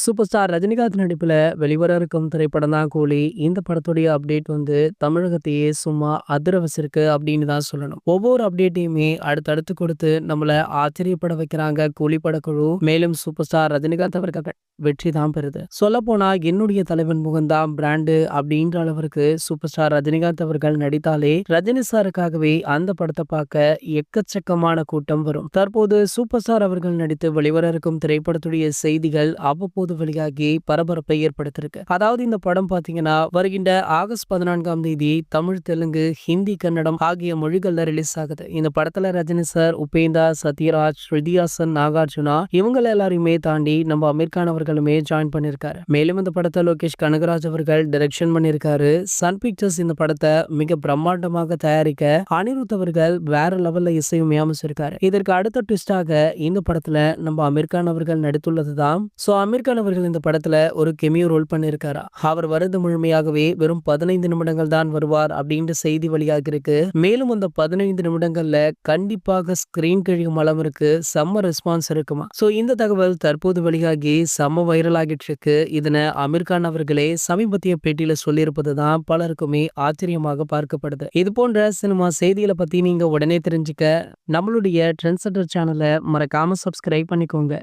Super star Rajinikanth நடிப்புல வெளிவர இருக்கும் திரைப்படம் தான் கூலி. இந்த படத்துடைய அப்டேட் வந்து தமிழகத்தையே சும்மா அதிர வச்சிருக்கு அப்படின்னு தான் சொல்லணும். ஒவ்வொரு அப்டேட்டையுமே அடுத்தடுத்து கொடுத்து நம்மள ஆச்சரியப்பட வைக்கிறாங்க கூலி படக்குழு. மேலும் சூப்பர் ஸ்டார் ரஜினிகாந்த் அவர்கள் வெற்றி தான் பெறுது. சொல்லப்போனா என்னுடைய தலைவன் முகந்தான் பிராண்டு அப்படின்ற அளவிற்கு சூப்பர் ஸ்டார் ரஜினிகாந்த் அவர்கள் நடித்தாலே ரஜினி சாருக்காகவே அந்த படத்தை பார்க்க எக்கச்சக்கமான கூட்டம் வரும். தற்போது சூப்பர் ஸ்டார் அவர்கள் நடித்து வெளிவர இருக்கும் திரைப்படத்துடைய செய்திகள் அவ்வப்போது வெளியாகி பரபரப்பை ஏற்படுத்தியிருக்கு. அதாவது இந்த படம் பாத்தீங்கன்னா வருகின்ற ஆகஸ்ட் பதினான்காம் தேதி தமிழ், தெலுங்கு, ஹிந்தி, கன்னடம் ஆகிய மொழிகள்ல ரிலீஸ் ஆகுது. இந்த படத்துல ரஜினி சார், உபேந்தா, சத்யராஜ், ஸ்ருதிஹாசன், நாகார்ஜுனா இவங்களை எல்லாரையுமே தாண்டி நம்ம அமீர்கான் அவர்களுமே ஜாயின் பண்ணியிருக்காரு. மேலும் இந்த படத்தை லோகேஷ் கனகராஜ் அவர்கள் டைரக்ஷன் பண்ணியிருக்காரு. சன் பிக்சர்ஸ் இந்த படத்தை மிக பிரம்மாண்டமாக தயாரிக்க அனிருத் அவர்கள் வேற லெவல்ல இசையுமே அமைச்சிருக்காரு. இதற்கு அடுத்த ட்விஸ்டாக இந்த படத்துல நம்ம அமீர் கான் அவர்கள் நடித்துள்ளதுதான். சோ அமீர் கான் அவர்கள் இந்த படத்துல ஒரு கெமியோ ரோல் பண்ணியிருக்காரா. அவர் வருது முழுமையாகவே வெறும் பதினைந்து நிமிடங்கள் தான் வருவார் அப்படின்ற செய்தி வழியாக இருக்கு. மேலும் அந்த பதினைந்து நிமிடங்கள்ல கண்டிப்பாக ஸ்கிரீன் கழியும் அளவிற்கு செம்ம ரெஸ்பான்ஸ் இருக்குமா. சோ இந்த தகவல் தற்போது வெளியாகி செம்ம வைரல் ஆகிட்டு இருக்கு. இதனை அமீர்கான் அவர்களே சமீபத்திய பேட்டியில சொல்லியிருப்பது தான் பலருக்குமே ஆச்சரியமாக பார்க்கப்படுது. இது போன்ற சினிமா செய்திகளை பத்தி நீங்க உடனே தெரிஞ்சுக்க நம்மளுடைய ட்ரெண்ட் சென்டர் சேனலை மறக்காம சப்ஸ்கிரைப் பண்ணிக்கோங்க.